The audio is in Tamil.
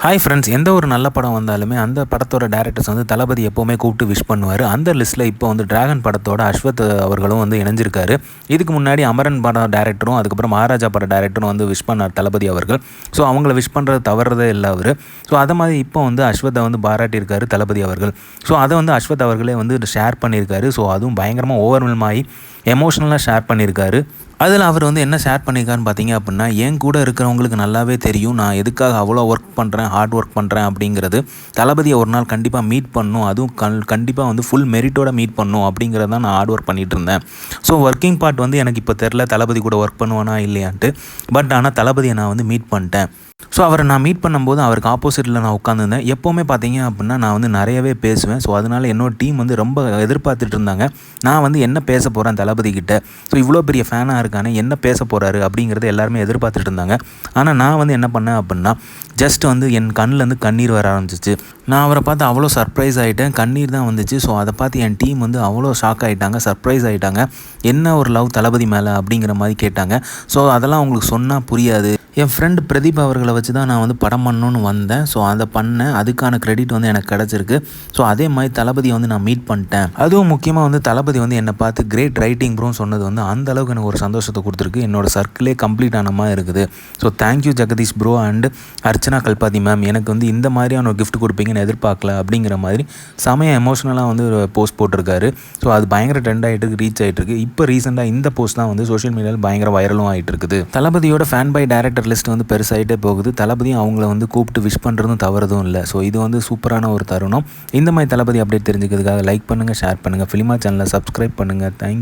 ஹாய் ஃப்ரெண்ட்ஸ் எந்த ஒரு நல்ல படம் வந்தாலுமே அந்த படத்தோட டேரக்டர்ஸ் வந்து தளபதி எப்போவுமே கூப்பிட்டு விஷ் பண்ணுவார். அந்த லிஸ்ட்டில் இப்போ வந்து டிராகன் படத்தோட அஸ்வத் அவர்களும் வந்து இணைஞ்சிருக்காரு. இதுக்கு முன்னாடி அமரன் படம் டேரக்டரும் அதுக்கப்புறம் மகாராஜா பட டேரக்டரும் வந்து விஷ் பண்ணார் தளபதி அவர்கள். ஸோ அவங்கள விஷ் பண்ணுறது தவறதே இல்லை அவர். ஸோ அதை மாதிரி இப்போ வந்து அஸ்வத்தை வந்து பாராட்டியிருக்காரு தளபதி அவர்கள். ஸோ அதை வந்து அஸ்வத் அவர்களே வந்து ஷேர் பண்ணியிருக்காரு. ஸோ அதுவும் பயங்கரமாக ஓவர்வெல்ம் ஆகி எமோஷ்னலாக ஷேர் பண்ணியிருக்காரு. அதில் அவர் வந்து என்ன ஷேர் பண்ணியிருக்காருன்னு பார்த்தீங்க அப்படின்னா என் கூட இருக்கிறவங்களுக்கு நல்லாவே தெரியும். நான் எதுக்காக அவ்வளோ ஒர்க் பண்ணுறேன் ஹார்ட் ஒர்க் பண்ணுறேன் அப்படிங்கிறது தளபதியை ஒரு நாள் கண்டிப்பாக மீட் பண்ணும். அதுவும் கண் கண்டிப்பாக வந்து ஃபுல் மெரிட்டோட மீட் பண்ணும் அப்படிங்கிறத நான் ஹார்ட் ஒர்க் பண்ணிகிட்டு இருந்தேன். ஸோ ஒர்க்கிங் பார்ட் வந்து எனக்கு இப்போ தெரில தளபதி கூட ஒர்க் பண்ணுவானா இல்லையான்ட்டு. பட் ஆனால் தளபதியை நான் வந்து மீட் பண்ணிட்டேன். ஸோ அவரை நான் மீட் பண்ணும்போது அவருக்கு ஆப்போசிட்டில் நான் உட்காந்துருந்தேன் எப்போவுமே பார்த்தீங்க அப்படின்னா நான் வந்து நிறையவே பேசுவேன். ஸோ அதனால் என்னோட டீம் வந்து ரொம்ப எதிர்பார்த்துட்டு இருந்தாங்க. நான் வந்து என்ன பேச போகிறேன் தளபதி கிட்ட? ஸோ இவ்வளோ பெரிய ஃபேனாக இருக்கானே என்ன பேச போகிறாரு அப்படிங்கிறத எல்லாருமே எதிர்பார்த்துட்டு இருந்தாங்க. ஆனால் நான் வந்து என்ன பண்ணேன் அப்படின்னா ஜஸ்ட் வந்து என் கண்ணிலேருந்து கண்ணீர் வர ஆரம்பிச்சிச்சு. நான் அவரை பார்த்து அவ்வளோ சர்ப்ரைஸ் ஆகிட்டேன் கண்ணீர் தான் வந்துச்சு. ஸோ அதை பார்த்து என் டீம் வந்து அவ்வளோ ஷாக் ஆகிட்டாங்க சர்ப்ரைஸ் ஆகிட்டாங்க என்ன ஒரு லவ் தளபதி மேலே அப்படிங்கிற மாதிரி கேட்டாங்க. ஸோ அதெல்லாம் அவங்களுக்கு சொன்னால் புரியாது. என் ஃப்ரெண்டு பிரதீப் அவர்களை வச்சு தான் நான் வந்து படம் பண்ணணுன்னு வந்தேன். ஸோ அதை பண்ணேன். அதுக்கான கிரெடிட் வந்து எனக்கு கிடச்சிருக்கு. ஸோ அதே மாதிரி தளபதியை வந்து நான் மீட் பண்ணிட்டேன். அதுவும் முக்கியமாக வந்து தளபதி வந்து என்னை பார்த்து கிரேட் ரைட்டிங் ப்ரோன்னு சொன்னது வந்து அந்த அளவுக்கு எனக்கு ஒரு சந்தோஷத்தை கொடுத்துருக்கு. என்னோட சர்க்கிளே கம்ப்ளீட் ஆன மாதிரி இருக்குது. So thank you Jagadish bro and Archana Kalpathi ma'am எனக்கு வந்து இந்த மாதிரியான ஒரு கிஃப்ட் கொடுப்பீங்கன்னு எதிர்பார்க்கல அப்படிங்கிற மாதிரி செமையாக எமோஷனலாக வந்து ஒரு போஸ்ட் போட்டிருக்காரு. ஸோ அது பயங்கர ட்ரெண்ட் ஆகிட்டு இருக்கு ரீச் ஆகிட்டு இருக்கு. இப்போ ரீசெண்டாக இந்த போஸ்ட் தான் வந்து சோஷியல் மீடியாவில் பயங்கர வைரலும் ஆகிட்டு இருக்குது. தளபதியோட ஃபேன் பை டேரக்டர் லிஸ்ட் வந்து பெருசாகிட்டே போகுது. தளபதியும் அவங்கள வந்து கூப்பிட்டு விஷ் பண்ணுறதும் தவறதும் இல்லை. ஸோ இது வந்து சூப்பரான ஒரு தருணம். இந்த மாதிரி தளபதி அப்டேட் தெரிஞ்சுக்கிறதுக்காக லைக் பண்ணுங்கள் ஷேர் பண்ணுங்கள் ஃபிலிமா சேனலை சப்ஸ்கிரைப் பண்ணுங்கள் தேங்க்